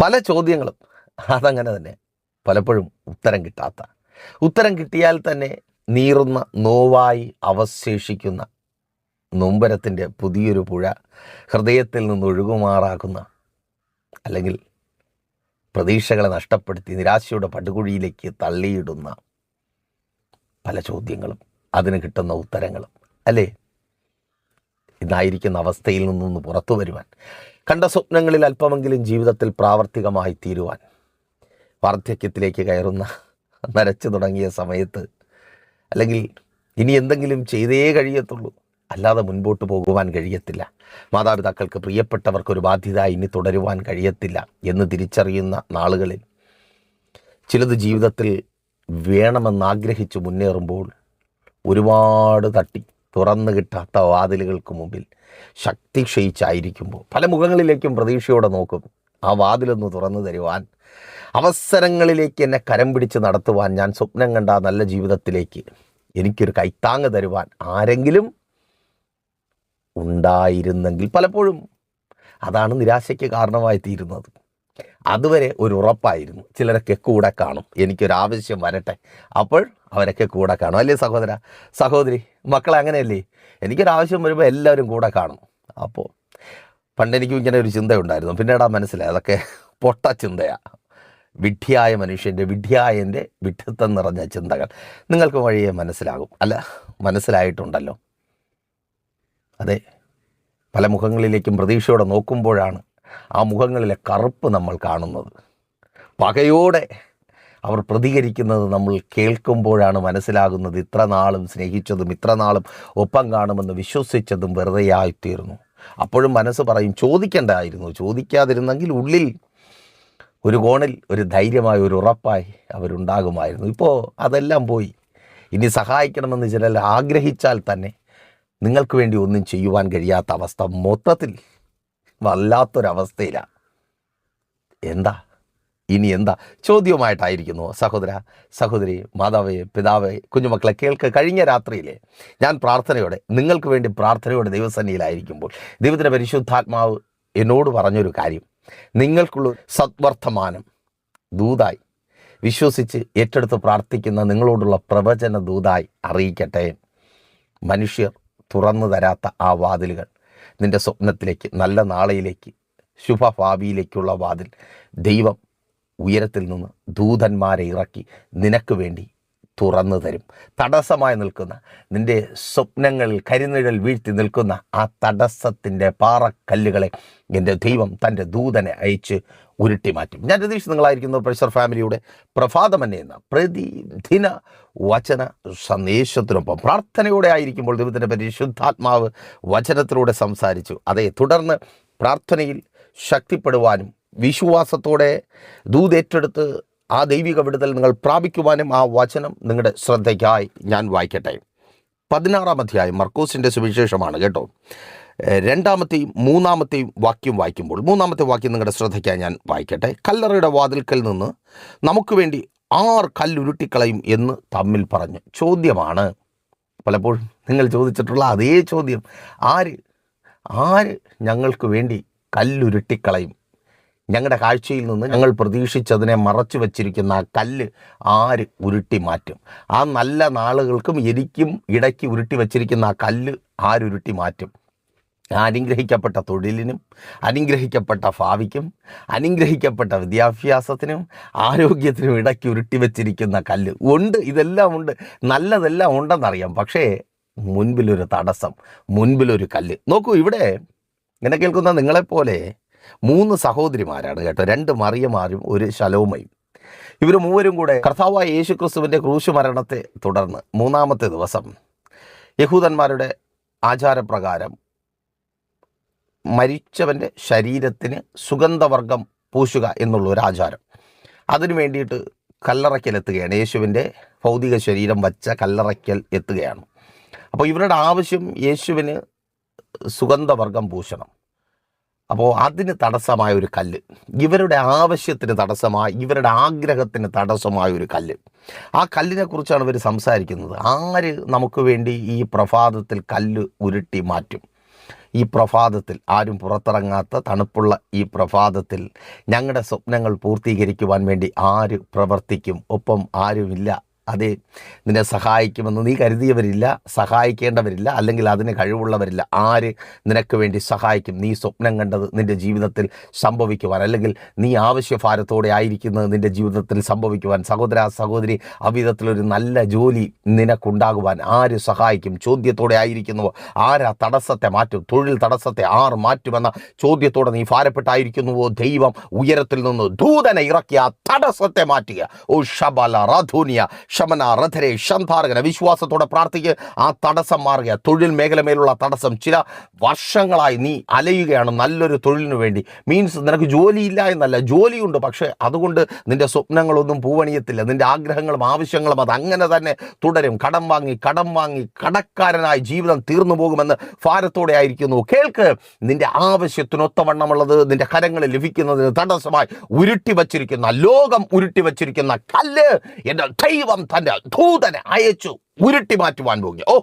പല ചോദ്യങ്ങളും. അതങ്ങനെ തന്നെ. പലപ്പോഴും ഉത്തരം കിട്ടാത്ത. ഉത്തരം കിട്ടിയാൽ തന്നെ നീറുന്ന നോവായി അവശേഷിക്കുന്ന നൊമ്പരത്തിന്റെ പുതിയൊരു പുഴ ഹൃദയത്തിൽ നിന്ന് ഒഴുകുമാറാക്കുന്ന അല്ലെങ്കിൽ പ്രതീക്ഷകളെ നഷ്ടപ്പെടുത്തി നിരാശയുടെ പടുകുഴിയിലേക്ക് തള്ളിയിടുന്ന പല ചോദ്യങ്ങളും അതിന് കിട്ടുന്ന ഉത്തരങ്ങളും. അല്ലേ? ഇന്നായിരിക്കുന്ന അവസ്ഥയിൽ നിന്നൊന്ന് പുറത്തു വരുവാൻ കണ്ട സ്വപ്നങ്ങളിൽ അല്പമെങ്കിലും ജീവിതത്തിൽ പ്രാവർത്തികമായി തീരുവാൻ വാർദ്ധക്യത്തിലേക്ക് കയറുന്ന നരച്ചു തുടങ്ങിയ സമയത്ത് അല്ലെങ്കിൽ ഇനി എന്തെങ്കിലും ചെയ്തേ കഴിയത്തുള്ളൂ. അല്ലാതെ മുൻപോട്ട് പോകുവാൻ കഴിയത്തില്ല. മാതാപിതാക്കൾക്ക് പ്രിയപ്പെട്ടവർക്ക് ഒരു ബാധ്യത ഇനി തുടരുവാൻ കഴിയത്തില്ല എന്ന് തിരിച്ചറിയുന്ന നാളുകളിൽ ചിലത് ജീവിതത്തിൽ വേണമെന്നാഗ്രഹിച്ച് മുന്നേറുമ്പോൾ ഒരുപാട് തട്ടി. തുറന്നു കിട്ടാത്ത വാതിലുകൾക്ക് മുമ്പിൽ ശക്തി ക്ഷയിച്ചായിരിക്കുമ്പോൾ പല മുഖങ്ങളിലേക്കും പ്രതീക്ഷയോടെ നോക്കും. ആ വാതിലൊന്ന് തുറന്നു തരുവാൻ അവസരങ്ങളിലേക്ക് എന്നെ കരം പിടിച്ച് നടത്തുവാൻ ഞാൻ സ്വപ്നം കണ്ട നല്ല ജീവിതത്തിലേക്ക് എനിക്കൊരു കൈത്താങ്ങ് തരുവാൻ ആരെങ്കിലും ഉണ്ടായിരുന്നെങ്കിൽ പലപ്പോഴും അതാണ് നിരാശയ്ക്ക് കാരണമായി തീരുന്നത്. അതുവരെ ഒരു ഉറപ്പായിരുന്നു. ചിലരൊക്കെ കൂടെ കാണും. എനിക്കൊരാവശ്യം വരട്ടെ. അപ്പോൾ അവരൊക്കെ കൂടെ കാണും. അല്ലേ സഹോദര? സഹോദരി മക്കളെ അങ്ങനെയല്ലേ? എനിക്കൊരാവശ്യം വരുമ്പോൾ എല്ലാവരും കൂടെ കാണും. അപ്പോൾ പണ്ടെനിക്കും ഇങ്ങനെ ഒരു ചിന്തയുണ്ടായിരുന്നു. പിന്നീടാ മനസ്സിലായി. അതൊക്കെ പൊട്ട ചിന്തയാണ് വിഡ്ഢിയായ മനുഷ്യന്റെ വിഡ്ഢിയായന്റെ വിഡ്ഢിത്തം നിറഞ്ഞ ചിന്തകൾ. നിങ്ങൾക്ക് വഴിയെ മനസ്സിലാകും. അല്ല മനസ്സിലായിട്ടുണ്ടല്ലോ. അതെ പല മുഖങ്ങളിലേക്കും പ്രതീക്ഷയോടെ നോക്കുമ്പോഴാണ് ആ മുഖങ്ങളിലെ കറുപ്പ് നമ്മൾ കാണുന്നത്. പകയോടെ അവർ പ്രതികരിക്കുന്നത് നമ്മൾ കേൾക്കുമ്പോഴാണ് മനസ്സിലാകുന്നത് ഇത്ര നാളും സ്നേഹിച്ചതും ഇത്ര നാളും ഒപ്പം കാണുമെന്ന് വിശ്വസിച്ചതും വെറുതെയായിത്തീർന്നു. അപ്പോഴും മനസ്സ് പറയും ചോദിക്കേണ്ടായിരുന്നു ചോദിക്കാതിരുന്നെങ്കിൽ ഉള്ളിൽ ഒരു കോണിൽ ഒരു ധൈര്യമായി ഒരു ഉറപ്പായി അവരുണ്ടാകുമായിരുന്നു. ഇപ്പോൾ അതെല്ലാം പോയി. ഇനി സഹായിക്കണമെന്ന് ചിലർ ആഗ്രഹിച്ചാൽ തന്നെ നിങ്ങൾക്ക് വേണ്ടി ഒന്നും ചെയ്യുവാൻ കഴിയാത്ത അവസ്ഥ മൊത്തത്തിൽ വല്ലാത്തൊരവസ്ഥയിലാണ് എന്താ? ഇനി എന്താ? ചോദ്യവുമായിട്ടായിരിക്കുന്നു സഹോദര സഹോദരി മാതാവേ പിതാവേ കുഞ്ഞുമക്കളെ കേൾക്ക്. കഴിഞ്ഞ രാത്രിയിലെ ഞാൻ പ്രാർത്ഥനയോടെ നിങ്ങൾക്ക് വേണ്ടി പ്രാർത്ഥനയോടെ ദൈവസന്നിയിലായിരിക്കുമ്പോൾ ദൈവത്തിന്റെ പരിശുദ്ധാത്മാവ് എന്നോട് പറഞ്ഞൊരു കാര്യം. നിങ്ങൾക്കുള്ള സദ്വർത്തമാനം ദൂതായി. വിശ്വസിച്ച് ഏറ്റെടുത്ത് പ്രാർത്ഥിക്കുന്ന നിങ്ങളോടുള്ള പ്രവചന ദൂതായി അറിയിക്കട്ടെ. മനുഷ്യർ തുറന്നു തരാത്ത ആ വാതിലുകൾ. നിന്റെ സ്വപ്നത്തിലേക്ക് നല്ല നാളെയിലേക്ക് ശുഭഭാവിയിലേക്കുള്ള വാതിൽ ദൈവം ഉയരത്തിൽ നിന്ന് ദൂതന്മാരെ ഇറക്കി നിനക്ക് വേണ്ടി തുറന്നു തരും. തടസ്സമായി നിൽക്കുന്ന നിന്റെ സ്വപ്നങ്ങളിൽ കരിനിഴൽ വീഴ്ത്തി നിൽക്കുന്ന ആ തടസ്സത്തിന്റെ പാറക്കല്ലുകളെ എന്റെ ദൈവം തന്റെ ദൂതനെ അയച്ച് ഉരുട്ടി മാറ്റും. ഞാൻ രതീഷ് നിങ്ങളായിരിക്കുന്നു. പ്രഷർ ഫാമിലിയുടെ പ്രഭാതമന്നെ എന്ന പ്രതിദിന വചന സന്ദേശത്തിനൊപ്പം പ്രാർത്ഥനയോടെ ആയിരിക്കുമ്പോൾ ദൈവത്തിന്റെ പരിശുദ്ധാത്മാവ് വചനത്തിലൂടെ സംസാരിച്ചു. അതെ തുടർന്ന് പ്രാർത്ഥനയിൽ ശക്തിപ്പെടുവാനും വിശ്വാസത്തോടെ ദൂതേറ്റെടുത്ത് ആ ദൈവിക വിടുതൽ നിങ്ങൾ പ്രാപിക്കുവാനും ആ വചനം നിങ്ങളുടെ ശ്രദ്ധയ്ക്കായി ഞാൻ വായിക്കട്ടെ. പതിനാറാം അധ്യായം മർക്കോസിന്റെ സുവിശേഷമാണ് കേട്ടോ. രണ്ടാമത്തെയും മൂന്നാമത്തെയും വാക്യം വായിക്കുമ്പോൾ മൂന്നാമത്തെ വാക്യം നിങ്ങളുടെ ശ്രദ്ധയ്ക്കായി ഞാൻ വായിക്കട്ടെ. കല്ലറയുടെ വാതിൽക്കൽ നിന്ന് നമുക്ക് വേണ്ടി ആർ കല്ലുരുട്ടിക്കളയും എന്ന് തമ്മിൽ പറഞ്ഞു ചോദ്യമാണ്. പലപ്പോഴും നിങ്ങൾ ചോദിച്ചിട്ടുള്ള അതേ ചോദ്യം. ആര് ആര് ഞങ്ങൾക്ക് വേണ്ടി കല്ലുരുട്ടിക്കളയും? ഞങ്ങളുടെ കാഴ്ചയിൽ നിന്ന് ഞങ്ങൾ പ്രതീക്ഷിച്ചതിനെ മറച്ചു വച്ചിരിക്കുന്ന ആ കല്ല് ആര് ഉരുട്ടി മാറ്റും? ആ നല്ല നാളുകൾക്കും എനിക്കും ഇടയ്ക്ക് ഉരുട്ടി വച്ചിരിക്കുന്ന ആ കല്ല് ആരുരുട്ടി മാറ്റും? അനുഗ്രഹിക്കപ്പെട്ട തൊഴിലിനും അനുഗ്രഹിക്കപ്പെട്ട ഭാവിക്കും അനുഗ്രഹിക്കപ്പെട്ട വിദ്യാഭ്യാസത്തിനും ആരോഗ്യത്തിനും ഇടയ്ക്ക് ഉരുട്ടി വച്ചിരിക്കുന്ന കല്ല്. ഉണ്ട് ഇതെല്ലാം ഉണ്ട്. നല്ലതെല്ലാം ഉണ്ടെന്നറിയാം. പക്ഷേ മുൻപിലൊരു തടസ്സം മുൻപിലൊരു കല്ല്. നോക്കൂ ഇവിടെ ഇങ്ങനെ കേൾക്കുന്ന നിങ്ങളെപ്പോലെ മൂന്ന് സഹോദരിമാരാണ് കേട്ടോ. രണ്ട് മറിയമാരും ഒരു ശലോമയും. ഇവർ മൂവരും കൂടെ കർത്താവായ യേശു ക്രിസ്തുവിന്റെ ക്രൂശു മരണത്തെ തുടർന്ന് മൂന്നാമത്തെ ദിവസം യഹൂദന്മാരുടെ ആചാരപ്രകാരം മരിച്ചവന്റെ ശരീരത്തിന് സുഗന്ധവർഗം പൂശുക എന്നുള്ള ഒരു ആചാരം. അതിനു വേണ്ടിയിട്ട് കല്ലറയ്ക്കൽ എത്തുകയാണ്. യേശുവിന്റെ ഭൗതിക ശരീരം വച്ച കല്ലറയ്ക്കൽ എത്തുകയാണ്. അപ്പോൾ ഇവരുടെ ആവശ്യം യേശുവിന് സുഗന്ധവർഗം പൂശണം. അപ്പോൾ അതിന് തടസ്സമായ ഒരു കല്ല്. ഇവരുടെ ആവശ്യത്തിന് തടസ്സമായ ഇവരുടെ ആഗ്രഹത്തിന് തടസ്സമായ ഒരു കല്ല്. ആ കല്ലിനെ കുറിച്ചാണ് ഇവർ സംസാരിക്കുന്നത്. ആര് നമുക്ക് വേണ്ടി ഈ പ്രഭാതത്തിൽ കല്ല് ഉരുട്ടി മാറ്റും? ഈ പ്രഭാതത്തിൽ ആരും പുറത്തിറങ്ങാത്ത തണുപ്പുള്ള ഈ പ്രഭാതത്തിൽ ഞങ്ങളുടെ സ്വപ്നങ്ങൾ പൂർത്തീകരിക്കുവാൻ വേണ്ടി ആര് പ്രവർത്തിക്കും? ഒപ്പം ആരുമില്ല. അതെ നിന്നെ സഹായിക്കുമെന്ന് നീ കരുതിയവരില്ല സഹായിക്കേണ്ടവരില്ല അല്ലെങ്കിൽ അതിന് കഴിവുള്ളവരില്ല. ആര് നിനക്ക് വേണ്ടി സഹായിക്കും? നീ സ്വപ്നം കണ്ടത് നിന്റെ ജീവിതത്തിൽ സംഭവിക്കുവാൻ അല്ലെങ്കിൽ നീ ആവശ്യഭാരത്തോടെ ആയിരിക്കുന്നത് നിന്റെ ജീവിതത്തിൽ സംഭവിക്കുവാൻ. സഹോദര സഹോദരി അവിധത്തിലൊരു നല്ല ജോലി നിനക്കുണ്ടാകുവാൻ ആര് സഹായിക്കും? ചോദ്യത്തോടെ ആയിരിക്കുന്നുവോ ആരാ തടസ്സത്തെ മാറ്റും? തൊഴിൽ തടസ്സത്തെ ആർ മാറ്റുമെന്ന ചോദ്യത്തോടെ നീ ഭാരപ്പെട്ടായിരിക്കുന്നുവോ? ദൈവം ഉയരത്തിൽ നിന്ന് ദൂതനെ ഇറക്കിയ തടസ്സത്തെ മാറ്റുക. ഓ ഷബല റധൂനിയ ശമന റഥരെ ശന്താർഗന വിശ്വാസത്തോടെ പ്രാർത്ഥിക്കുക ആ തടസ്സം മാറുക. തൊഴിൽ മേഖല മേലുള്ള തടസ്സം ചില വർഷങ്ങളായി നീ അലയുകയാണ് നല്ലൊരു തൊഴിലിന് വേണ്ടി. മീൻസ് നിനക്ക് ജോലിയില്ല എന്നല്ല. ജോലിയുണ്ട് പക്ഷേ അതുകൊണ്ട് നിന്റെ സ്വപ്നങ്ങളൊന്നും പൂവണിയത്തില്ല. നിന്റെ ആഗ്രഹങ്ങളും ആവശ്യങ്ങളും അത് അങ്ങനെ തന്നെ തുടരും. കടം വാങ്ങി കടം വാങ്ങി കടക്കാരനായി ജീവിതം തീർന്നു പോകുമെന്ന് ഭാരത്തോടെ ആയിരിക്കുന്നു. കേൾക്ക് നിന്റെ ആവശ്യത്തിനൊത്തവണ്ണമുള്ളത് നിന്റെ കരങ്ങളിൽ ലഭിക്കുന്നതിന് തടസ്സമായി ഉരുട്ടി വച്ചിരിക്കുന്ന ലോകം ഉരുട്ടി വച്ചിരിക്കുന്ന കല്ല്. എന്റെ ദൈവം തന്റെ ദൂതനെ അയച്ചു ഉരുട്ടി മാറ്റുവാൻ പോകുക ഓ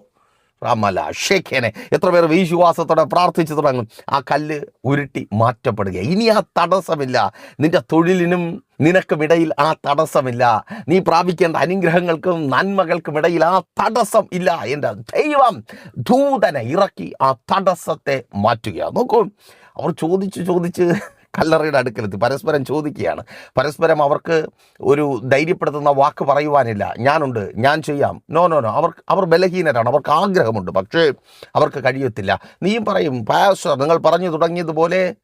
റമല ഷേഖേനെ എത്ര പേർ വിശ്വാസത്തോടെ പ്രാർത്ഥിച്ചു തുടങ്ങും. ആ കല്ല് ഉരുട്ടി മാറ്റപ്പെടുക ഇനി ആ തടസ്സമില്ല. നിന്റെ തൊഴിലിനും നിനക്കുമിടയിൽ ആ തടസ്സമില്ല. നീ പ്രാപിക്കേണ്ട അനുഗ്രഹങ്ങൾക്കും നന്മകൾക്കും ഇടയിൽ ആ തടസ്സം ഇല്ല. എന്റെ ദൈവം ദൂതനെ ഇറക്കി ആ തടസ്സത്തെ മാറ്റുകയാണ് നോക്കൂ അവർ ചോദിച്ച് ചോദിച്ച് കല്ലറയുടെ അടുക്കലെത്തി. പരസ്പരം ചോദിക്കുകയാണ്. പരസ്പരം അവർക്ക് ഒരു ധൈര്യപ്പെടുത്തുന്ന വാക്ക് പറയുവാനില്ല. ഞാനുണ്ട് ഞാൻ ചെയ്യാം. നോ നോ നോ അവർ അവർ ബലഹീനരാണ്. അവർക്ക് ആഗ്രഹമുണ്ട്. പക്ഷേ അവർക്ക് കഴിയത്തില്ല. നീയും പറയും പാസ്റ്റർ നിങ്ങൾ പറഞ്ഞു തുടങ്ങിയതുപോലെ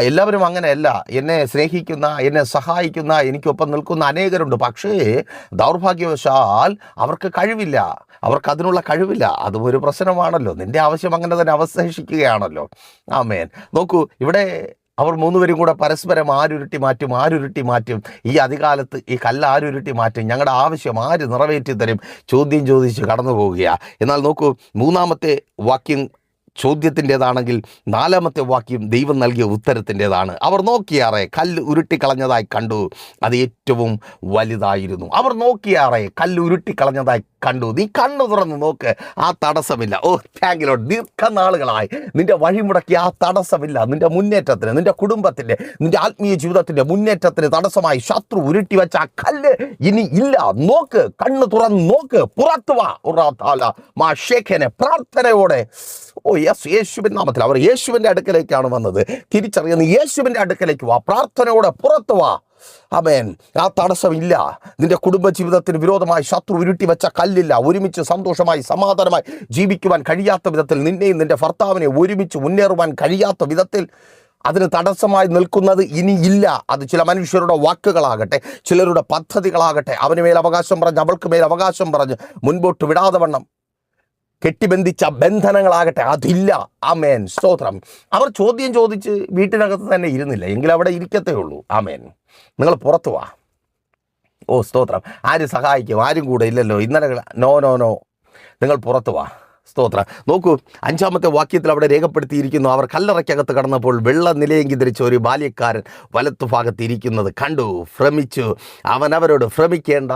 എല്ലാവരും അങ്ങനെയല്ല. എന്നെ സ്നേഹിക്കുന്ന എന്നെ സഹായിക്കുന്ന എനിക്കൊപ്പം നിൽക്കുന്ന അനേകരുണ്ട്. പക്ഷേ ദൗർഭാഗ്യവശാൽ അവർക്ക് കഴിവില്ല. അവർക്ക് അതിനുള്ള കഴിവില്ല. അതും ഒരു പ്രശ്നമാണല്ലോ. നിന്റെ ആവശ്യം അങ്ങനെ തന്നെ അവശേഷിക്കുകയാണല്ലോ. ആമേൻ. നോക്കൂ ഇവിടെ അവർ മൂന്നുപേരും കൂടെ പരസ്പരം ആരുരുട്ടി മാറ്റും ആരുരുട്ടി മാറ്റും. ഈ അധികാലത്ത് ഈ കല്ല് ആരുരുട്ടി മാറ്റും. ഞങ്ങളുടെ ആവശ്യം ആര് നിറവേറ്റി തരും? ചോദ്യം ചോദിച്ച് കടന്നു പോവുകയാണ് എന്നാൽ നോക്കൂ മൂന്നാമത്തെ വാക്യം ചോദ്യത്തിന്റെതാണെങ്കിൽ നാലാമത്തെ വാക്യം ദൈവം നൽകിയ ഉത്തരത്തിന്റേതാണ്. അവർ നോക്കിയാറേ കല്ല് ഉരുട്ടിക്കളഞ്ഞതായി കണ്ടു. അത് ഏറ്റവും വലുതായിരുന്നു. അവർ നോക്കിയാറേ കല്ല് ഉരുട്ടിക്കളഞ്ഞതായി കണ്ടു. നീ കണ്ണു തുറന്ന് നോക്ക്. ആ തടസ്സമില്ല. ഓ താങ്കിലോ ദീർഘനാളുകളായി നിന്റെ വഴിമുടക്കി ആ തടസ്സമില്ല. നിന്റെ മുന്നേറ്റത്തിന് നിന്റെ കുടുംബത്തിന്റെ നിന്റെ ആത്മീയ ജീവിതത്തിന്റെ മുന്നേറ്റത്തിന് തടസ്സമായി ശത്രു ഉരുട്ടി വെച്ച ആ കല്ല് ഇനി ഇല്ല. നോക്ക് കണ്ണു തുറന്ന് നോക്ക്. പുറത്തു വാ. മാ ഷേഖനെ പ്രാർത്ഥനയോടെ. ഓ യെസ് യേശുവിൻ നാമത്തിൽ. അവർ യേശുവിന്റെ അടുക്കലേക്കാണ് വന്നത്. തിരിച്ചറിയുന്ന യേശുവിന്റെ അടുക്കലേക്ക് വാ. പ്രാർത്ഥനയോടെ പുറത്തു വാ. അമേൻ ആ തടസ്സമില്ല. നിന്റെ കുടുംബജീവിതത്തിന് വിരോധമായി ശത്രു ഉരുട്ടി വെച്ച കല്ലില്ല. ഒരുമിച്ച് സന്തോഷമായി സമാധാനമായി ജീവിക്കുവാൻ കഴിയാത്ത വിധത്തിൽ നിന്നെയും നിന്റെ ഭർത്താവിനെ ഒരുമിച്ച് മുന്നേറുവാൻ കഴിയാത്ത വിധത്തിൽ അതിന് തടസ്സമായി നിൽക്കുന്നത് ഇനി ഇല്ല. അത് ചില മനുഷ്യരുടെ വാക്കുകളാകട്ടെ ചിലരുടെ പദ്ധതികളാകട്ടെ. അവന് മേൽ അവകാശം പറഞ്ഞ് അവൾക്ക് മേൽ അവകാശം പറഞ്ഞ് മുൻപോട്ട് വിടാതെ വണ്ണം. കെട്ടിബന്ധിച്ച ബന്ധനങ്ങളാകട്ടെ അതില്ല. ആമേൻ. സ്തോത്രം. അവർ ചോദ്യം ചോദിച്ച് വീട്ടിനകത്ത് തന്നെ ഇരുന്നില്ല. എങ്കിൽ അവിടെ ഇരിക്കത്തേ ഉള്ളൂ. ആമേൻ. നിങ്ങൾ പുറത്തു വാ. ഓ സ്തോത്രം. ആര് സഹായിക്കും? ആരും കൂടെ ഇല്ലല്ലോ. ഇന്നലെ നോ നോ നോ. നിങ്ങൾ പുറത്തു വാ. സ്തോത്രം. നോക്കൂ അഞ്ചാമത്തെ വാക്യത്തിൽ അവിടെ രേഖപ്പെടുത്തിയിരിക്കുന്നു അവർ കല്ലറയ്ക്കകത്ത് കടന്നപ്പോൾ വെള്ള നിലയെങ്കി ധരിച്ച ഒരു ബാല്യക്കാരൻ വലത്തു ഭാഗത്ത് ഇരിക്കുന്നത് കണ്ടു. ഭ്രമിച്ചു. അവനവരോട് ഭ്രമിക്കേണ്ട.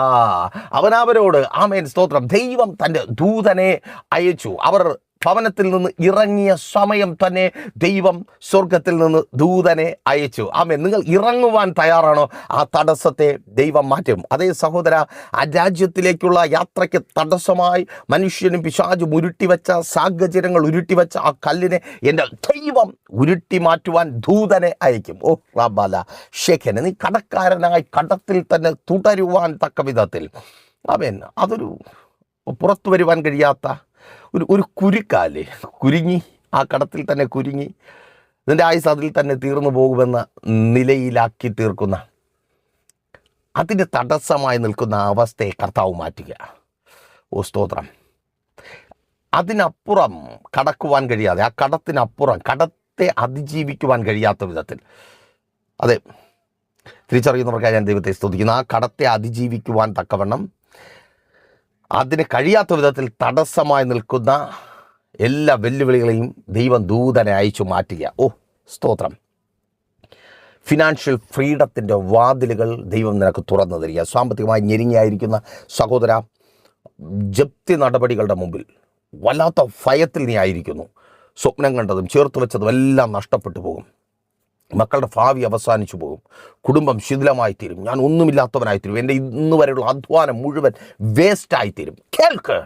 അവനവരോട് ആമേൻ സ്തോത്രം. ദൈവം തന്റെ ദൂതനെ അയച്ചു. അവർ ഭവനത്തിൽ നിന്ന് ഇറങ്ങിയ സമയം തന്നെ ദൈവം സ്വർഗത്തിൽ നിന്ന് ദൂതനെ അയച്ചു. ആമേ നിങ്ങൾ ഇറങ്ങുവാൻ തയ്യാറാണോ? ആ തടസ്സത്തെ ദൈവം മാറ്റും. അതേ സഹോദര ആ രാജ്യത്തിലേക്കുള്ള യാത്രയ്ക്ക് തടസ്സമായി മനുഷ്യനും പിശാചും ഉരുട്ടിവെച്ച സാഹചര്യങ്ങൾ ഉരുട്ടിവെച്ച ആ കല്ലിനെ എന്റെ ദൈവം ഉരുട്ടി മാറ്റുവാൻ ദൂതനെ അയക്കും. ഓ റബല ഷേഖന് നീ കടക്കാരനായി കടത്തിൽ തന്നെ തുടരുവാൻ തക്ക വിധത്തിൽ. അവൻ അതൊരു പുറത്തു വരുവാൻ കഴിയാത്ത ഒരു ഒരു കുരുക്കാൽ കുരുങ്ങി ആ കടത്തിൽ തന്നെ കുരുങ്ങി നിന്റെ ആയുസ് അതിൽ തന്നെ തീർന്നു പോകുമെന്ന നിലയിലാക്കി തീർക്കുന്ന അതിന് തടസ്സമായി നിൽക്കുന്ന അവസ്ഥയെ കർത്താവ് മാറ്റുക. ഓ സ്തോത്രം. അതിനപ്പുറം കടക്കുവാൻ കഴിയാതെ ആ കടത്തിനപ്പുറം കടത്തെ അതിജീവിക്കുവാൻ കഴിയാത്ത വിധത്തിൽ അതെ തിരിച്ചറിയുന്നവർക്കായി ഞാൻ ദൈവത്തെ സ്തുതിക്കുന്നു ആ കടത്തെ അതിജീവിക്കുവാൻ തക്കവണ്ണം അതിന് കഴിയാത്ത വിധത്തിൽ തടസ്സമായി നിൽക്കുന്ന എല്ലാ വെല്ലുവിളികളെയും ദൈവം ദൂതനെ അയച്ചു മാറ്റുക. ഓ സ്തോത്രം. ഫിനാൻഷ്യൽ ഫ്രീഡത്തിന്റെ വാതിലുകൾ ദൈവം നിനക്ക് തുറന്നു തരിക. സാമ്പത്തികമായി ഞെരുങ്ങിയായിരിക്കുന്ന സഹോദര ജപ്തി നടപടികളുടെ മുമ്പിൽ വല്ലാത്ത ഭയത്തിൽ നീ ആയിരിക്കുന്നു. സ്വപ്നം കണ്ടതും ചേർത്ത് വെച്ചതും എല്ലാം നഷ്ടപ്പെട്ടു പോകും. മക്കളുടെ ഭാവി അവസാനിച്ചു പോകും. കുടുംബം ശിഥിലമായി തീരും ഞാൻ ഒന്നുമില്ലാത്തവനായി തീരും എന്റെ ഇന്ന് വരെയുള്ള അധ്വാനം മുഴുവൻ വേസ്റ്റായി തീരും കേൾക്ക്.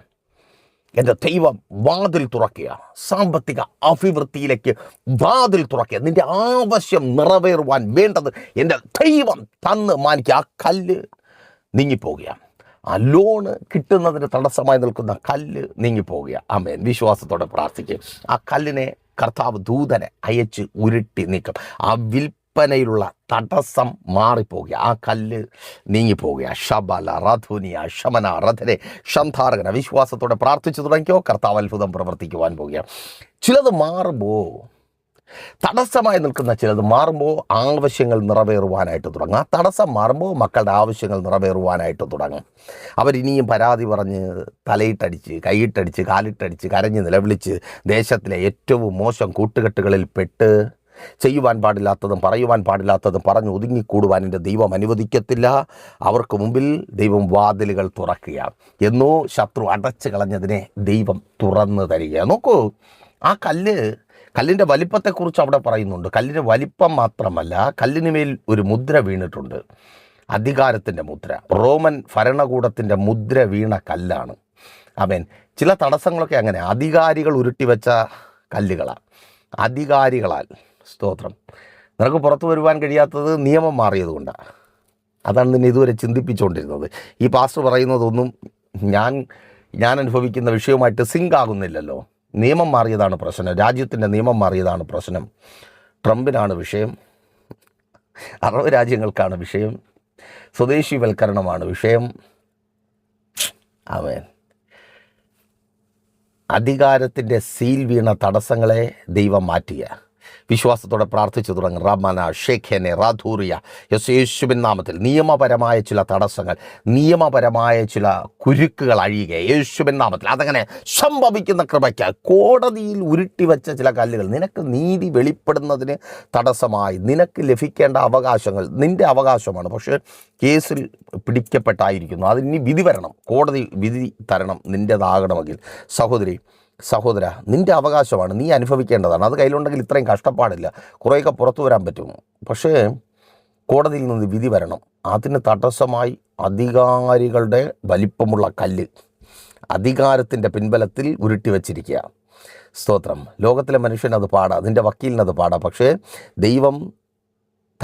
എന്റെ ദൈവം വാതിൽ തുറക്കുക. സാമ്പത്തിക അഭിവൃദ്ധിയിലേക്ക് വാതിൽ തുറക്കുക. നിന്റെ ആവശ്യം നിറവേറുവാൻ വേണ്ടത് എന്റെ ദൈവം തന്ന് മാനിക്കുക ആ കല്ല് നീങ്ങിപ്പോകുകയാണ് ആ ലോണ് കിട്ടുന്നതിന് തടസ്സമായി നിൽക്കുന്ന കല്ല് നീങ്ങിപ്പോവുക ആമേൻ. വിശ്വാസത്തോടെ പ്രാർത്ഥിക്കും ആ കല്ലിനെ കർത്താവ് ദൂതനെ അയച്ച് ഉരുട്ടി നീക്കും. ആ വിൽപ്പനയിലുള്ള തടസ്സം മാറിപ്പോവുക ആ കല്ല് നീങ്ങിപ്പോവുക ഷബല റധുനിയ ശമന റഥനെ ഷന്ധാരകന വിശ്വാസത്തോടെ പ്രാർത്ഥിച്ചു തുടങ്ങിയോ കർത്താവ് അത്ഭുതം പ്രവർത്തിക്കുവാൻ പോവുക ചിലത് മാറുമ്പോൾ തടസ്സമായി നിൽക്കുന്ന ചിലത് മാറുമ്പോൾ ആവശ്യങ്ങൾ നിറവേറുവാനായിട്ട് തുടങ്ങും. ആ തടസ്സം മാറുമ്പോൾ മക്കളുടെ ആവശ്യങ്ങൾ നിറവേറുവാനായിട്ട് തുടങ്ങും. അവരിനിയും പരാതി പറഞ്ഞ് തലയിട്ടടിച്ച് കൈയിട്ടടിച്ച് കാലിട്ടടിച്ച് കരഞ്ഞ് നിലവിളിച്ച് ദേശത്തിലെ ഏറ്റവും മോശം കൂട്ടുകെട്ടുകളിൽ പെട്ട് ചെയ്യുവാൻ പാടില്ലാത്തതും പറയുവാൻ പാടില്ലാത്തതും പറഞ്ഞ് ഒതുങ്ങിക്കൂടുവാൻ എന്റെ ദൈവം അനുവദിക്കത്തില്ല. അവർക്ക് മുമ്പിൽ ദൈവം വാതിലുകൾ തുറക്കുക. എന്നോ ശത്രു അടച്ചു കളഞ്ഞതിനെ ദൈവം തുറന്നു തരിക. നോക്കൂ ആ കല്ല് കല്ലിന്റെ വലിപ്പത്തെക്കുറിച്ച് അവിടെ പറയുന്നുണ്ട്. കല്ലിന്റെ വലിപ്പം മാത്രമല്ല കല്ലിന് മേൽ ഒരു മുദ്ര വീണിട്ടുണ്ട്. അധികാരത്തിന്റെ മുദ്ര. റോമൻ ഭരണകൂടത്തിന്റെ മുദ്ര വീണ കല്ലാണ്. അമേൻ ചില തടസ്സങ്ങളൊക്കെ അങ്ങനെ. അധികാരികൾ ഉരുട്ടിവെച്ച കല്ലുകളാണ് അധികാരികളാൽ. സ്തോത്രം. നിനക്ക് പുറത്തു വരുവാൻ കഴിയാത്തത് നിയമം മാറിയതുകൊണ്ടാണ് അതാണ് നിന്നെ ഇതുവരെ ചിന്തിപ്പിച്ചുകൊണ്ടിരുന്നത് ഈ പാസ്റ്റർ പറയുന്നതൊന്നും ഞാൻ ഞാൻ അനുഭവിക്കുന്ന വിഷയവുമായിട്ട് സിങ്ക് ആകുന്നില്ലല്ലോ നിയമം മാറിയതാണ് പ്രശ്നം. രാജ്യത്തിന്റെ നിയമം മാറിയതാണ് പ്രശ്നം. ട്രംപിനാണ് വിഷയം. അറബ് രാജ്യങ്ങൾക്കാണ് വിഷയം. സ്വദേശിവൽക്കരണമാണ് വിഷയം. അവൻ അധികാരത്തിന്റെ സീൽ വീണ തടസ്സങ്ങളെ ദൈവം മാറ്റിയ. വിശ്വാസത്തോടെ പ്രാർത്ഥിച്ചു തുടങ്ങും. റമന ഷേഖനെ റാധൂറിയ യെസ് യേശുവിൻ നാമത്തിൽ നിയമപരമായ ചില തടസ്സങ്ങൾ നിയമപരമായ ചില കുരുക്കുകൾ അഴിയുക യേശുവിൻ നാമത്തിൽ. അതങ്ങനെ സംഭവിക്കുന്ന കൃപയ്ക്ക് കോടതിയിൽ ഉരുട്ടിവെച്ച ചില കല്ലുകൾ. നിനക്ക് നീതി വെളിപ്പെടുന്നതിന് തടസ്സമായി. നിനക്ക് ലഭിക്കേണ്ട അവകാശങ്ങൾ നിന്റെ അവകാശമാണ്. പക്ഷേ കേസിൽ പിടിക്കപ്പെട്ടായിരിക്കുന്നു. അതിന് വിധി വരണം. കോടതി വിധി തരണം നിന്റേതാകണമെങ്കിൽ സഹോദരി സഹോദര നിന്റെ അവകാശമാണ് നീ അനുഭവിക്കേണ്ടതാണ്. അത് കയ്യിലുണ്ടെങ്കിൽ ഇത്രയും കഷ്ടപ്പാടില്ല. കുറേയൊക്കെ പുറത്തു വരാൻ പറ്റും. പക്ഷേ കോടതിയിൽ നിന്ന് വിധി വരണം. അതിന് തടസ്സമായി അധികാരികളുടെ വലിപ്പമുള്ള കല്ല്. അധികാരത്തിന്റെ പിൻബലത്തിൽ ഉരുട്ടി വച്ചിരിക്കുക. സ്തോത്രം. ലോകത്തിലെ മനുഷ്യനത് പാടാം അതിന്റെ വക്കീലിനത് പാടാം. പക്ഷേ ദൈവം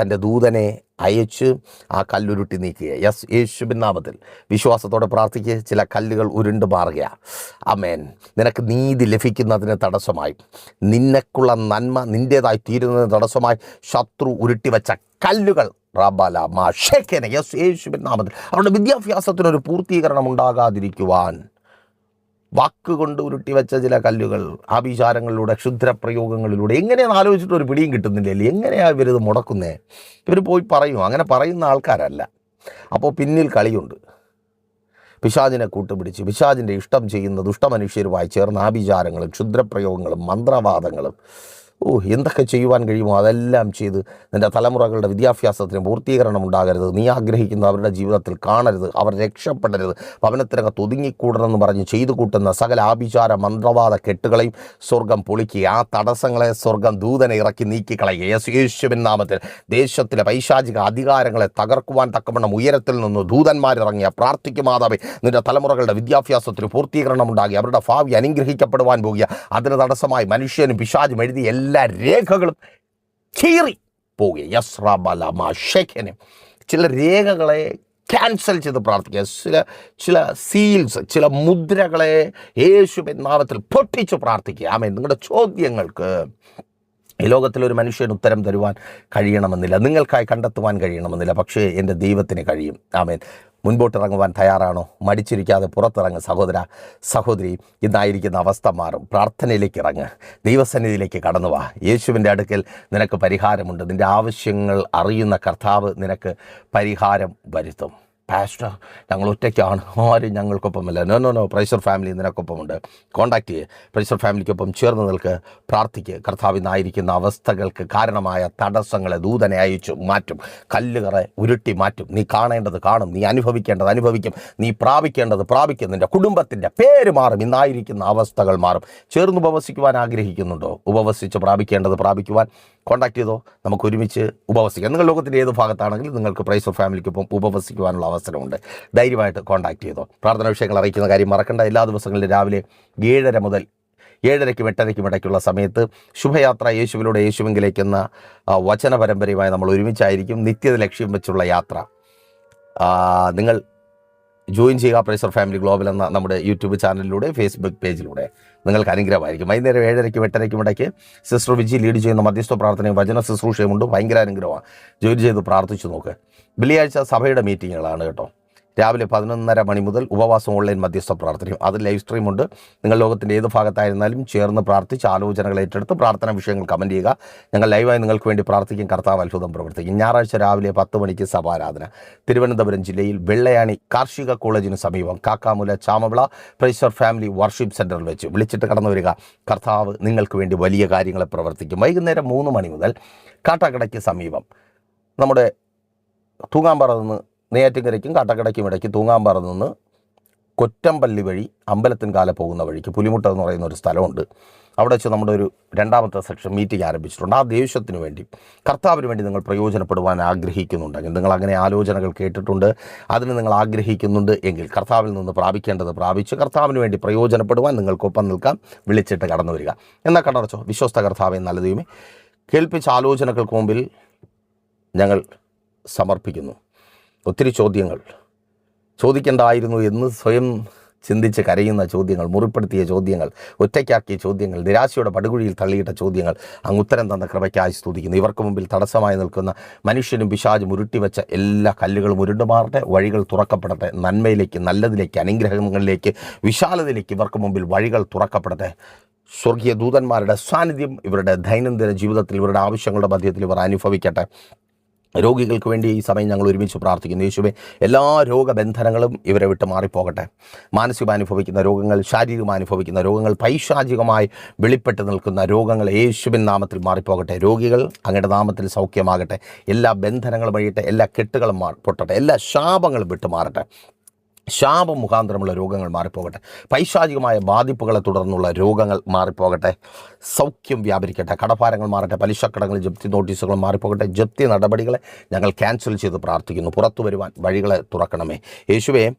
തന്റെ ദൂതനെ അയച്ച് ആ കല്ലുരുട്ടി നീക്കുക യസ് യേശുബിൻ നാമത്തിൽ വിശ്വാസത്തോടെ പ്രാർത്ഥിക്കുക. ചില കല്ലുകൾ ഉരുണ്ട് മാറുക അമേൻ നിനക്ക് നീതി ലഭിക്കുന്നതിന് തടസ്സമായി. നിനക്കുള്ള നന്മ നിന്റേതായി തീരുന്നതിന് തടസ്സമായി. ശത്രു ഉരുട്ടിവെച്ച കല്ലുകൾ റബല മാഷേഖേന യസ് യേശുബിൻ നാമത്തിൽ. അവരുടെ വിദ്യാഭ്യാസത്തിനൊരു പൂർത്തീകരണം ഉണ്ടാകാതിരിക്കുവാൻ വാക്കുകൊണ്ട് ഉരുട്ടിവെച്ച ചില കല്ലുകൾ ആഭിചാരങ്ങളിലൂടെ ക്ഷുദ്രപ്രയോഗങ്ങളിലൂടെ എങ്ങനെയാണെന്ന് ആലോചിച്ചിട്ട് ഒരു പിടിയും കിട്ടുന്നില്ലല്ലേ എങ്ങനെയാണ് ഇവരിത് മുടക്കുന്നേ? ഇവർ പോയി പറയും. അങ്ങനെ പറയുന്ന ആൾക്കാരല്ല. അപ്പോൾ പിന്നിൽ കളിയുണ്ട്. പിശാജിനെ കൂട്ടുപിടിച്ച് പിശാജിന്റെ ഇഷ്ടം ചെയ്യുന്ന ദുഷ്ടമനുഷ്യരുമായി ചേർന്ന ആഭിചാരങ്ങളും ക്ഷുദ്രപ്രയോഗങ്ങളും മന്ത്രവാദങ്ങളും ഓ എന്തൊക്കെ ചെയ്യുവാൻ കഴിയുമോ അതെല്ലാം ചെയ്ത് നിന്റെ തലമുറകളുടെ വിദ്യാഭ്യാസത്തിന് പൂർത്തീകരണം ഉണ്ടാകരുത്. നീ ആഗ്രഹിക്കുന്ന അവരുടെ ജീവിതത്തിൽ കാണരുത്. അവർ രക്ഷപ്പെടരുത്. ഭവനത്തിനകത്ത് ഒതുങ്ങിക്കൂടണമെന്ന് പറഞ്ഞ് ചെയ്തു കൂട്ടുന്ന സകല ആഭിചാര മന്ത്രവാദ കെട്ടുകളെയും സ്വർഗം പൊളിക്കുക ആ തടസ്സങ്ങളെ സ്വർഗം ദൂതനെ ഇറക്കി നീക്കിക്കളയുക. യേശു യേശുവിൻ നാമത്തിൽ ദേശത്തിലെ പൈശാചിക അധികാരങ്ങളെ തകർക്കുവാൻ തക്കവണ്ണം ഉയരത്തിൽ നിന്ന് ദൂതന്മാരിറങ്ങിയ പ്രാർത്ഥിക്കും മാതാവേ നിന്റെ തലമുറകളുടെ വിദ്യാഭ്യാസത്തിന് പൂർത്തീകരണം ഉണ്ടാകി അവരുടെ ഭാവി അനുഗ്രഹിക്കപ്പെടുവാൻ പോകുക. അതിന് തടസ്സമായി മനുഷ്യനും പിശാചും എല്ലാ രേഖകളും കീറി പോവുക യസ്രാബലമ ഷെഖനെ ചില രേഖകളെ ക്യാൻസൽ ചെയ്ത് പ്രാർത്ഥിക്കുക. ചില ചില സീൽസ് ചില മുദ്രകളെ യേശുവിൻ നാമത്തിൽ പൊട്ടിച്ച് പ്രാർത്ഥിക്കുക. ആമേ നിങ്ങളുടെ ചോദ്യങ്ങൾക്ക് ഈ ലോകത്തിൽ ഒരു മനുഷ്യന് ഉത്തരം തരുവാൻ കഴിയണമെന്നില്ല. നിങ്ങൾക്കായി കണ്ടെത്തുവാൻ കഴിയണമെന്നില്ല. പക്ഷേ എന്റെ ദൈവത്തിന് കഴിയും. ആമേൻ. മുൻപോട്ടിറങ്ങുവാൻ തയ്യാറാണോ? മടിച്ചിരിക്കാതെ പുറത്തിറങ്ങ് സഹോദര. സഹോദരി ഇന്നായിരിക്കുന്ന അവസ്ഥ മാറും. പ്രാർത്ഥനയിലേക്ക് ഇറങ്ങ്. ദൈവസന്നിധിയിലേക്ക് കടന്നു വാ. യേശുവിന്റെ അടുക്കൽ നിനക്ക് പരിഹാരമുണ്ട്. നിന്റെ ആവശ്യങ്ങൾ അറിയുന്ന കർത്താവ് നിനക്ക് പരിഹാരം വരുത്തും. പാസ്റ്റർ ഞങ്ങൾ ഒറ്റയ്ക്കാണ്. ആരും ഞങ്ങൾക്കൊപ്പമല്ല. No no no praiser family നിനക്കൊപ്പമുണ്ട്. Contact ചെയ്യുക പ്രൈസർ ഫാമിലിക്കൊപ്പം ചേർന്ന് നിൽക്ക്. പ്രാർത്ഥിക്കുക കർത്താവിനായിരിക്കുന്ന അവസ്ഥകൾക്ക് കാരണമായ തടസ്സങ്ങളെ ദൂതനെ അയച്ചു മാറ്റും. കല്ലുകറെ ഉരുട്ടി മാറ്റും. നീ കാണേണ്ടത് കാണും. നീ അനുഭവിക്കേണ്ടത് അനുഭവിക്കും. നീ പ്രാപിക്കേണ്ടത് പ്രാപിക്കും. നിന്റെ കുടുംബത്തിന്റെ പേര് മാറും. ഇന്നായിരിക്കുന്ന അവസ്ഥകൾ മാറും. ചേർന്ന് ഉപവസിക്കുവാൻ ആഗ്രഹിക്കുന്നുണ്ടോ? ഉപവസിച്ച് പ്രാപിക്കേണ്ടത് പ്രാപിക്കുവാൻ കോൺടാക്ട് ചെയ്തോ. നമുക്ക് ഒരുമിച്ച് ഉപവസിക്കാം. നിങ്ങൾ ലോകത്തിന്റെ ഏത് ഭാഗത്താണെങ്കിലും നിങ്ങൾക്ക് പ്രൈസ് ഓഫ് ഫാമിലിക്കൊപ്പം ഉപവസിക്കുവാനുള്ള അവസരമുണ്ട്. ധൈര്യമായിട്ട് കോൺടാക്ട് ചെയ്തോ. പ്രാർത്ഥന വിഷയങ്ങൾ അറിയിക്കുന്ന കാര്യം മറക്കേണ്ട. എല്ലാ ദിവസങ്ങളിലും രാവിലെ ഏഴര മുതൽ ഏഴരയ്ക്കും എട്ടരയ്ക്കും ഇടയ്ക്കുള്ള സമയത്ത് ശുഭയാത്ര യേശുവിലൂടെ യേശുവിങ്കിലേക്കെന്ന എന്ന വചന പരമ്പരയുമായി നമ്മൾ ഒരുമിച്ചായിരിക്കും നിത്യത ലക്ഷ്യം വെച്ചുള്ള യാത്ര. നിങ്ങൾ ജോയിൻ ചെയ്യുക പ്രൈസർ ഫാമിലി ഗ്ലോബൽ എന്ന നമ്മുടെ യൂട്യൂബ് ചാനലിലൂടെ ഫേസ്ബുക്ക് പേജിലൂടെ നിങ്ങൾക്ക് അനുഗ്രഹമായിരിക്കും. വൈകുന്നേരം ഏഴരയ്ക്കും എട്ടരയ്ക്കും ഇടയ്ക്ക് സിസ്റ്റർ വിജി ലീഡ് ചെയ്യുന്ന മധ്യസ്ഥ പ്രാർത്ഥനയും വചന ശുശ്രൂഷയുമുണ്ട് ഭയങ്കര അനുഗ്രഹമാണ്. ജോയിൻ ചെയ്ത് പ്രാർത്ഥിച്ചു നോക്ക്. വെള്ളിയാഴ്ച സഭയുടെ മീറ്റിങ്ങുകളാണ് കേട്ടോ. രാവിലെ പതിനൊന്നര മണി മുതൽ ഉപവാസം ഓൺലൈൻ മധ്യസ്ഥ പ്രാർത്ഥനയും അത് ലൈവ് സ്ട്രീം ഉണ്ട്. നിങ്ങൾ ലോകത്തിന്റെ ഏത് ഭാഗത്തായിരുന്നാലും ചേർന്ന് പ്രാർത്ഥിച്ച് ആലോചനകൾ ഏറ്റെടുത്ത് പ്രാർത്ഥനാ വിഷയങ്ങൾ കമന്റ് ചെയ്യുക. ഞങ്ങൾ ലൈവായി നിങ്ങൾക്ക് വേണ്ടി പ്രാർത്ഥിക്കും. കർത്താവ് അത്ഭുതം പ്രവർത്തിക്കും. ഞായറാഴ്ച രാവിലെ പത്ത് മണിക്ക് സഭാരാധന. തിരുവനന്തപുരം ജില്ലയിൽ വെള്ളയാണി കാർഷിക കോളേജിന് സമീപം Kakkamoola Chamavila praiser family worship സെന്ററിൽ വെച്ച് വിളിച്ചിട്ട് കടന്നു വരിക. കർത്താവ് നിങ്ങൾക്ക് വേണ്ടി വലിയ കാര്യങ്ങളെ പ്രവർത്തിക്കും. വൈകുന്നേരം മൂന്ന് മണി മുതൽ കാട്ടാക്കടയ്ക്ക് സമീപം നമ്മുടെ തൂങ്ങാമ്പാറ നിന്ന് നെയ്യാറ്റിൻകരയ്ക്കും കാട്ടക്കടയ്ക്കും ഇടയ്ക്ക് തൂങ്ങാമ്പാറ നിന്ന് കൊറ്റമ്പള്ളി വഴി അമ്പലത്തിൻകാല പോകുന്ന വഴിക്ക് പുലിമുട്ട എന്ന് പറയുന്ന ഒരു സ്ഥലമുണ്ട്. അവിടെ വെച്ച് നമ്മുടെ ഒരു രണ്ടാമത്തെ സെക്ഷൻ മീറ്റിംഗ് ആരംഭിച്ചിട്ടുണ്ട്. ആ ദേഷ്യത്തിന് വേണ്ടി കർത്താവിന് വേണ്ടി നിങ്ങൾ പ്രയോജനപ്പെടുവാൻ ആഗ്രഹിക്കുന്നുണ്ടെങ്കിൽ നിങ്ങൾ അങ്ങനെ ആലോചനകൾ കേട്ടിട്ടുണ്ട്. അതിന് നിങ്ങൾ ആഗ്രഹിക്കുന്നുണ്ട് എങ്കിൽ കർത്താവിൽ നിന്ന് പ്രാപിക്കേണ്ടത് പ്രാപിച്ച് കർത്താവിന് വേണ്ടി പ്രയോജനപ്പെടുവാൻ നിങ്ങൾക്കൊപ്പം നിൽക്കാം. വിളിച്ചിട്ട് കടന്നു വരിക. എന്നാൽ കണ്ടടച്ചോ വിശ്വസ്ത കർത്താവെ നല്ല ദൈവമേ കേൾപ്പിച്ച ആലോചനകൾക്ക് മുമ്പിൽ ഞങ്ങൾ സമർപ്പിക്കുന്നു. ഒത്തിരി ചോദ്യങ്ങൾ. ചോദിക്കേണ്ടായിരുന്നു എന്ന് സ്വയം ചിന്തിച്ച് കരയുന്ന ചോദ്യങ്ങൾ മുറിപ്പെടുത്തിയ ചോദ്യങ്ങൾ ഒറ്റയ്ക്കാക്കിയ ചോദ്യങ്ങൾ നിരാശയുടെ പടുകുഴിയിൽ തള്ളിയിട്ട ചോദ്യങ്ങൾ അങ്ങ് ഉത്തരം തന്ന കൃപയ്ക്കായി സ്തുതിക്കുന്നു. ഇവർക്ക് മുമ്പിൽ തടസ്സമായി നിൽക്കുന്ന മനുഷ്യനും പിശാചും ഉരുട്ടിവെച്ച എല്ലാ കല്ലുകളും ഉരുണ്ടുമാറട്ടെ വഴികൾ തുറക്കപ്പെടട്ടെ നന്മയിലേക്ക് നല്ലതിലേക്ക് അനുഗ്രഹങ്ങളിലേക്ക് വിശാലതയിലേക്ക് ഇവർക്ക് മുമ്പിൽ വഴികൾ തുറക്കപ്പെടട്ടെ. സ്വർഗീയ ദൂതന്മാരുടെ സാന്നിധ്യം ഇവരുടെ ദൈനംദിന ജീവിതത്തിൽ ഇവരുടെ ആവശ്യങ്ങളുടെ മധ്യത്തിൽ ഇവർ അനുഭവിക്കട്ടെ. രോഗികൾക്ക് വേണ്ടി ഈ സമയം ഞങ്ങൾ ഒരുമിച്ച് പ്രാർത്ഥിക്കുന്നു. യേശുവെ എല്ലാ രോഗബന്ധനങ്ങളും ഇവരെ വിട്ട് മാറിപ്പോകട്ടെ. മാനസികമായി അനുഭവിക്കുന്ന രോഗങ്ങൾ ശാരീരികമായി അനുഭവിക്കുന്ന രോഗങ്ങൾ പൈശാചികമായി വെളിപ്പെട്ട് നിൽക്കുന്ന രോഗങ്ങൾ യേശുവിൻ നാമത്തിൽ മാറിപ്പോകട്ടെ. രോഗികൾ അങ്ങയുടെ നാമത്തിൽ സൗഖ്യമാകട്ടെ. എല്ലാ ബന്ധനങ്ങളും വഴിയട്ടെ. എല്ലാ കെട്ടുകളും മാറി പൊട്ടട്ടെ. എല്ലാ ശാപങ്ങളും വിട്ട് മാറട്ടെ ശാപം മുഖാന്തരമുള്ള രോഗങ്ങൾ മാറിപ്പോകട്ടെ. പൈശാചികമായ ബാധിപ്പുകളെ തുടർന്നുള്ള രോഗങ്ങൾ മാറിപ്പോകട്ടെ. സൗഖ്യം വ്യാപരിക്കട്ടെ. കടഭാരങ്ങൾ മാറട്ടെ. പലിശക്കടങ്ങൾ ജപ്തി നോട്ടീസുകൾ മാറിപ്പോകട്ടെ. ജപ്തി നടപടികളെ ഞങ്ങൾ ക്യാൻസൽ ചെയ്ത് പ്രാർത്ഥിക്കുന്നു. പുറത്തു വരുവാൻ വഴികളെ തുറക്കണമേ. യേശുവേ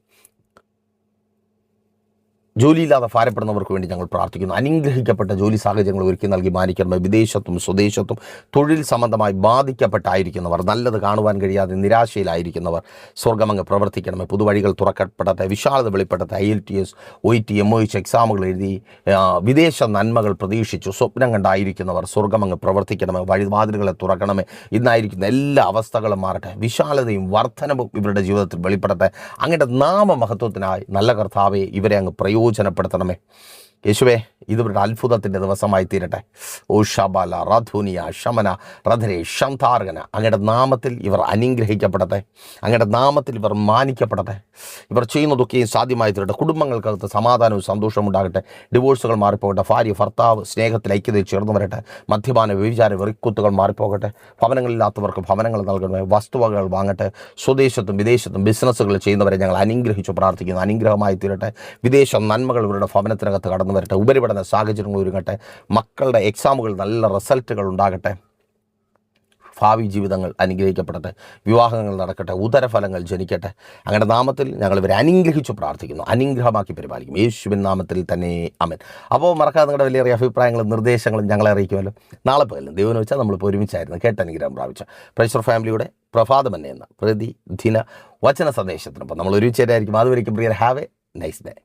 ജോലിയില്ലാതെ ഭാരപ്പെടുന്നവർക്ക് വേണ്ടി ഞങ്ങൾ പ്രാർത്ഥിക്കുന്നു. അനുഗ്രഹിക്കപ്പെട്ട ജോലി സാഹചര്യങ്ങൾ ഒരുക്കി നൽകി മാനിക്കണമേ. വിദേശത്തും സ്വദേശത്തും തൊഴിൽ സംബന്ധമായി ബാധിക്കപ്പെട്ടായിരിക്കുന്നവർ നല്ലത് കാണുവാൻ കഴിയാതെ നിരാശയിലായിരിക്കുന്നവർ സ്വർഗമങ്ങ് പ്രവർത്തിക്കണമേ. പുതുവഴികൾ തുറക്കപ്പെടട്ടെ വിശാലത വെളിപ്പെടട്ടെ. I L T S O T M O H എക്സാമുകൾ എഴുതി വിദേശ നന്മകൾ പ്രതീക്ഷിച്ചു സ്വപ്നം കണ്ടായിരിക്കുന്നവർ സ്വർഗമങ്ങ് പ്രവർത്തിക്കണമേ. വഴിവാതിലുകളെ തുറക്കണമേ. ഇന്നായിരിക്കുന്ന എല്ലാ അവസ്ഥകളും മാറട്ടെ. വിശാലതയും വർധനവും ഇവരുടെ ജീവിതത്തിൽ വെളിപ്പെടട്ടെ. അങ്ങയുടെ നാമമഹത്വത്തിനായി നല്ല കർത്താവെ ഇവരെ അങ്ങ് പ്രയോജനപ്പെടുത്തണമേ. യേശുവേ ഇത് ഇവരുടെ അത്ഭുതത്തിന്റെ ദിവസമായി തീരട്ടെ. ഓ ഷബാല റധുനിയ ശമന റധരെ ഷംതാർഗന അങ്ങയുടെ നാമത്തിൽ ഇവർ അനുഗ്രഹിക്കപ്പെടട്ടെ. അങ്ങയുടെ നാമത്തിൽ ഇവർ മാനിക്കപ്പെടട്ടെ. ഇവർ ചെയ്യുന്നതൊക്കെയും സാധ്യമായി തീരട്ടെ. കുടുംബങ്ങൾക്കകത്ത് സമാധാനവും സന്തോഷവും ഉണ്ടാകട്ടെ. ഡിവോഴ്സുകൾ മാറിപ്പോകട്ടെ. ഭാര്യ ഭർത്താവ് സ്നേഹത്തിൽ ഐക്യതയിൽ ചേർന്ന് വരട്ടെ. മദ്യപാന വ്യഭിചാര വെറിക്കുത്തുകൾ മാറിപ്പോകട്ടെ. ഭവനങ്ങളില്ലാത്തവർക്ക് ഭവനങ്ങൾ നൽകണമേ. വസ്തുവകകൾ വാങ്ങട്ടെ. സ്വദേശത്തും വിദേശത്തും ബിസിനസ്സുകൾ ചെയ്യുന്നവരെ ഞങ്ങൾ അനുഗ്രഹിച്ചു പ്രാർത്ഥിക്കുന്നു. അനുഗ്രഹമായി തീരട്ടെ. വിദേശ നന്മകൾ ഇവരുടെ ഭവനത്തിനകത്ത് കടന്നു വരട്ടെ. ഉപരിപഠന സാഹചര്യങ്ങൾ ഒരുങ്ങട്ടെ. മക്കളുടെ എക്സാമുകൾ നല്ല റിസൾട്ടുകൾ ഉണ്ടാകട്ടെ. ഭാവി ജീവിതങ്ങൾ അനുഗ്രഹിക്കപ്പെടട്ടെ. വിവാഹങ്ങൾ നടക്കട്ടെ. ഉദരഫലങ്ങൾ ജനിക്കട്ടെ. അങ്ങനെ നാമത്തിൽ ഞങ്ങൾ ഇവരെ അനുഗ്രഹിച്ചു പ്രാർത്ഥിക്കുന്നു. അനുഗ്രഹമാക്കി പരിപാലിക്കും. യേശുവിൻ നാമത്തിൽ തന്നെ അമൻ അപ്പോൾ മറക്കാതെ നിങ്ങളുടെ വലിയ അഭിപ്രായങ്ങളും നിർദ്ദേശങ്ങളും ഞങ്ങളെ അറിയിക്കുമല്ലോ. നാളെ പോലും ദൈവം വെച്ചാൽ നമ്മളിപ്പോൾ ഒരുമിച്ചായിരുന്നു കേട്ട് അനുഗ്രഹം പ്രാപിച്ച. പ്രൈസർ ഫാമിലിയുടെ പ്രഭാതമന്നെ എന്ന പ്രതിദിന വചന സന്ദേശത്തിനൊപ്പം നമ്മൾ ഒരുമിച്ചേരായിരിക്കും അതുവരേക്കും praiser have a nice day